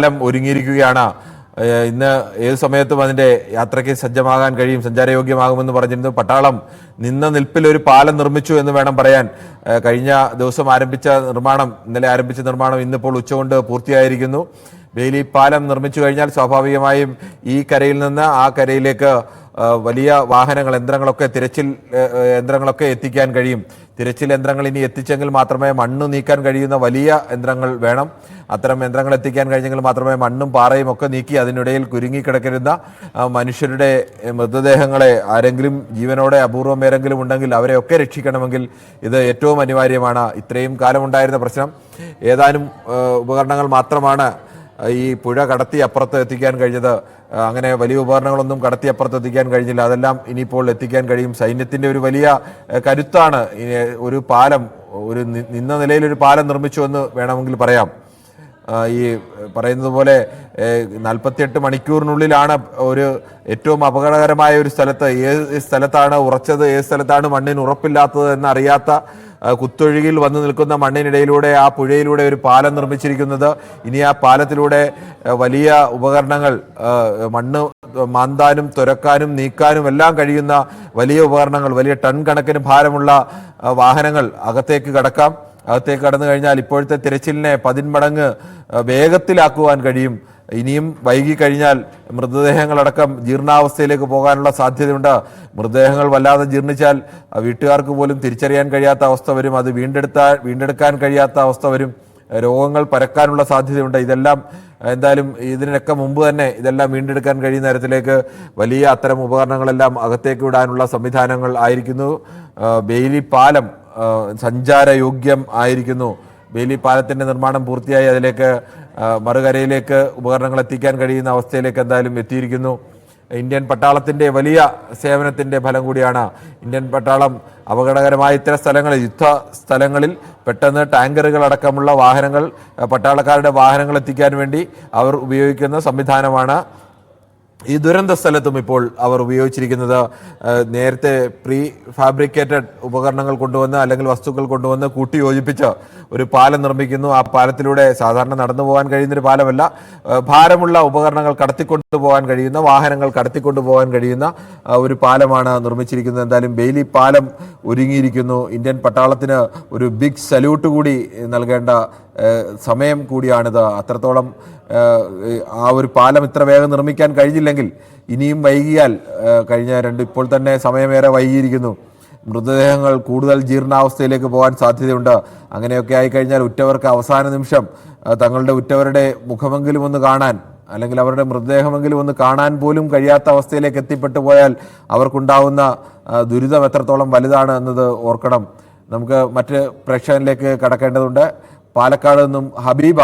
പാലം ഒരുങ്ങിയിരിക്കുകയാണ്. ഇന്ന് ഏത് സമയത്തും അതിന്റെ യാത്രയ്ക്ക് സജ്ജമാകാൻ കഴിയും സഞ്ചാരയോഗ്യമാകുമെന്ന് പറഞ്ഞിരുന്നു. പട്ടാളം നിന്ന നിൽപ്പിൽ ഒരു പാലം നിർമ്മിച്ചു എന്ന് വേണം പറയാൻ. കഴിഞ്ഞ ദിവസം ആരംഭിച്ച നിർമ്മാണം ഇന്നലെ ആരംഭിച്ച നിർമ്മാണം ഇന്നിപ്പോൾ ഉച്ചകൊണ്ട് പൂർത്തിയായിരിക്കുന്നു. ബെയിലി പാലം നിർമ്മിച്ചു കഴിഞ്ഞാൽ സ്വാഭാവികമായും ഈ കരയിൽ നിന്ന് ആ കരയിലേക്ക് വലിയ വാഹനങ്ങൾ യന്ത്രങ്ങളൊക്കെ തിരച്ചിൽ യന്ത്രങ്ങളൊക്കെ എത്തിക്കാൻ കഴിയും. തിരച്ചിൽ യന്ത്രങ്ങൾ ഇനി എത്തിച്ചെങ്കിൽ മാത്രമേ മണ്ണ് നീക്കാൻ കഴിയുന്ന വലിയ യന്ത്രങ്ങൾ വേണം. അത്തരം യന്ത്രങ്ങൾ എത്തിക്കാൻ കഴിഞ്ഞെങ്കിൽ മാത്രമേ മണ്ണും പാറയും ഒക്കെ നീക്കി അതിനിടയിൽ കുരുങ്ങിക്കിടക്കരുന്ന മനുഷ്യരുടെ മൃതദേഹങ്ങളെ ആരെങ്കിലും ജീവനോടെ അപൂർവം പേരെങ്കിലും ഉണ്ടെങ്കിൽ അവരെയൊക്കെ രക്ഷിക്കണമെങ്കിൽ ഇത് ഏറ്റവും അനിവാര്യമാണ്. ഇത്രയും കാലമുണ്ടായിരുന്ന പ്രശ്നം. ഏതാനും ഉപകരണങ്ങൾ മാത്രമാണ് ഈ പുഴ കടത്തി അപ്പുറത്ത് എത്തിക്കാൻ കഴിഞ്ഞത് അങ്ങനെ വലിയ ഉപകരണങ്ങളൊന്നും കടത്തി അപ്പുറത്ത് എത്തിക്കാൻ കഴിഞ്ഞില്ല. അതെല്ലാം ഇനിയിപ്പോൾ എത്തിക്കാൻ കഴിയും. സൈന്യത്തിന്റെ ഒരു വലിയ കരുത്താണ്. ഒരു പാലം ഒരു നിന്ന നിലയിൽ ഒരു പാലം നിർമ്മിച്ചു എന്ന് വേണമെങ്കിൽ പറയാം. ഈ പറയുന്നത് പോലെ നാൽപ്പത്തിയെട്ട് മണിക്കൂറിനുള്ളിലാണ് ഒരു ഏറ്റവും അപകടകരമായ ഒരു സ്ഥലത്ത് ഏത് സ്ഥലത്താണ് ഉറച്ചത് ഏത് സ്ഥലത്താണ് മണ്ണിന് ഉറപ്പില്ലാത്തത് എന്നറിയാത്ത കുത്തൊഴുകിൽ വന്നു നിൽക്കുന്ന മണ്ണിനിടയിലൂടെ ആ പുഴയിലൂടെ ഒരു പാലം നിർമ്മിച്ചിരിക്കുന്നത്. ഇനി ആ പാലത്തിലൂടെ വലിയ ഉപകരണങ്ങൾ മണ്ണ് മാന്താനും തുരക്കാനും നീക്കാനും എല്ലാം കഴിയുന്ന വലിയ ഉപകരണങ്ങൾ വലിയ ടൺ കണക്കിന് ഭാരമുള്ള വാഹനങ്ങൾ അകത്തേക്ക് കടക്കാം. അകത്തേക്ക് കടന്നു കഴിഞ്ഞാൽ ഇപ്പോഴത്തെ തിരച്ചിലിനെ പതിന്മടങ്ങ് വേഗത്തിലാക്കുവാൻ കഴിയും. ഇനിയും വൈകി കഴിഞ്ഞാൽ മൃതദേഹങ്ങളടക്കം ജീർണാവസ്ഥയിലേക്ക് പോകാനുള്ള സാധ്യതയുണ്ട്. മൃതദേഹങ്ങൾ വല്ലാതെ ജീർണിച്ചാൽ വീട്ടുകാർക്ക് പോലും തിരിച്ചറിയാൻ കഴിയാത്ത അവസ്ഥ വരും. അത് വീണ്ടെടുത്താൽ വീണ്ടെടുക്കാൻ കഴിയാത്ത അവസ്ഥ വരും. രോഗങ്ങൾ പരക്കാനുള്ള സാധ്യതയുണ്ട്. ഇതെല്ലാം എന്തായാലും ഇതിനൊക്കെ മുമ്പ് തന്നെ ഇതെല്ലാം വീണ്ടെടുക്കാൻ കഴിയുന്ന തരത്തിലേക്ക് വലിയ അത്തരം ഉപകരണങ്ങളെല്ലാം അകത്തേക്ക് വിടാനുള്ള സംവിധാനങ്ങൾ ആയിരിക്കുന്നു. ബെയിലി പാലം സഞ്ചാരയോഗ്യം ആയിരിക്കുന്നു. ബേലി പാലത്തിന്റെ നിർമ്മാണം പൂർത്തിയായി അതിലേക്ക് മറുകരയിലേക്ക് ഉപകരണങ്ങൾ എത്തിക്കാൻ കഴിയുന്ന അവസ്ഥയിലേക്ക് എന്തായാലും എത്തിയിരിക്കുന്നു. ഇന്ത്യൻ പട്ടാളത്തിന്റെ വലിയ സേവനത്തിന്റെ ഫലം കൂടിയാണ് ഇന്ത്യൻ പട്ടാളം അപകടകരമായ ഇത്തരം സ്ഥലങ്ങളിൽ യുദ്ധ സ്ഥലങ്ങളിൽ പെട്ടെന്ന് ടാങ്കറുകൾ അടക്കമുള്ള വാഹനങ്ങൾ പട്ടാളക്കാരുടെ വാഹനങ്ങൾ എത്തിക്കാൻ വേണ്ടി അവർ ഉപയോഗിക്കുന്ന സംവിധാനമാണ് ഈ ദുരന്ത സ്ഥലത്തും ഇപ്പോൾ അവർ ഉപയോഗിച്ചിരിക്കുന്നത് നേരത്തെ പ്രീ ഫാബ്രിക്കേറ്റഡ് ഉപകരണങ്ങൾ കൊണ്ടുവന്ന് അല്ലെങ്കിൽ വസ്തുക്കൾ കൊണ്ടുവന്ന് കൂട്ടി യോജിപ്പിച്ച് ഒരു പാലം നിർമ്മിക്കുന്നു. ആ പാലത്തിലൂടെ സാധാരണ നടന്നു പോകാൻ കഴിയുന്നൊരു പാലമല്ല. ഭാരമുള്ള ഉപകരണങ്ങൾ കടത്തിക്കൊണ്ടു പോകാൻ കഴിയുന്ന വാഹനങ്ങൾ കടത്തിക്കൊണ്ടു പോകാൻ കഴിയുന്ന ഒരു പാലമാണ് നിർമ്മിച്ചിരിക്കുന്നത്. എന്തായാലും ബെയിലി പാലം ഒരുങ്ങിയിരിക്കുന്നു. ഇന്ത്യൻ പട്ടാളത്തിന് ഒരു ബിഗ് സല്യൂട്ട് കൂടി നൽകേണ്ട സമയം കൂടിയാണിത്. അത്രത്തോളം ആ ഒരു പാലം ഇത്ര വേഗം നിർമ്മിക്കാൻ കഴിഞ്ഞില്ലെങ്കിൽ ഇനിയും വൈകിയാൽ കഴിഞ്ഞ രണ്ട് ഇപ്പോൾ തന്നെ സമയമേറെ വൈകിയിരിക്കുന്നു. മൃതദേഹങ്ങൾ കൂടുതൽ ജീർണാവസ്ഥയിലേക്ക് പോകാൻ സാധ്യതയുണ്ട്. അങ്ങനെയൊക്കെ ആയിക്കഴിഞ്ഞാൽ ഉറ്റവർക്ക് അവസാന നിമിഷം തങ്ങളുടെ ഉറ്റവരുടെ മുഖമെങ്കിലും ഒന്ന് കാണാൻ അല്ലെങ്കിൽ അവരുടെ മൃതദേഹമെങ്കിലും ഒന്ന് കാണാൻ പോലും കഴിയാത്ത അവസ്ഥയിലേക്ക് എത്തിപ്പെട്ടു പോയാൽ അവർക്കുണ്ടാവുന്ന ദുരിതം എത്രത്തോളം വലുതാണ് എന്നത് ഓർക്കണം. നമുക്ക് മറ്റ് പ്രേക്ഷകനിലേക്ക് കടക്കേണ്ടതുണ്ട്. പാലക്കാട് നിന്നും ഹബീബ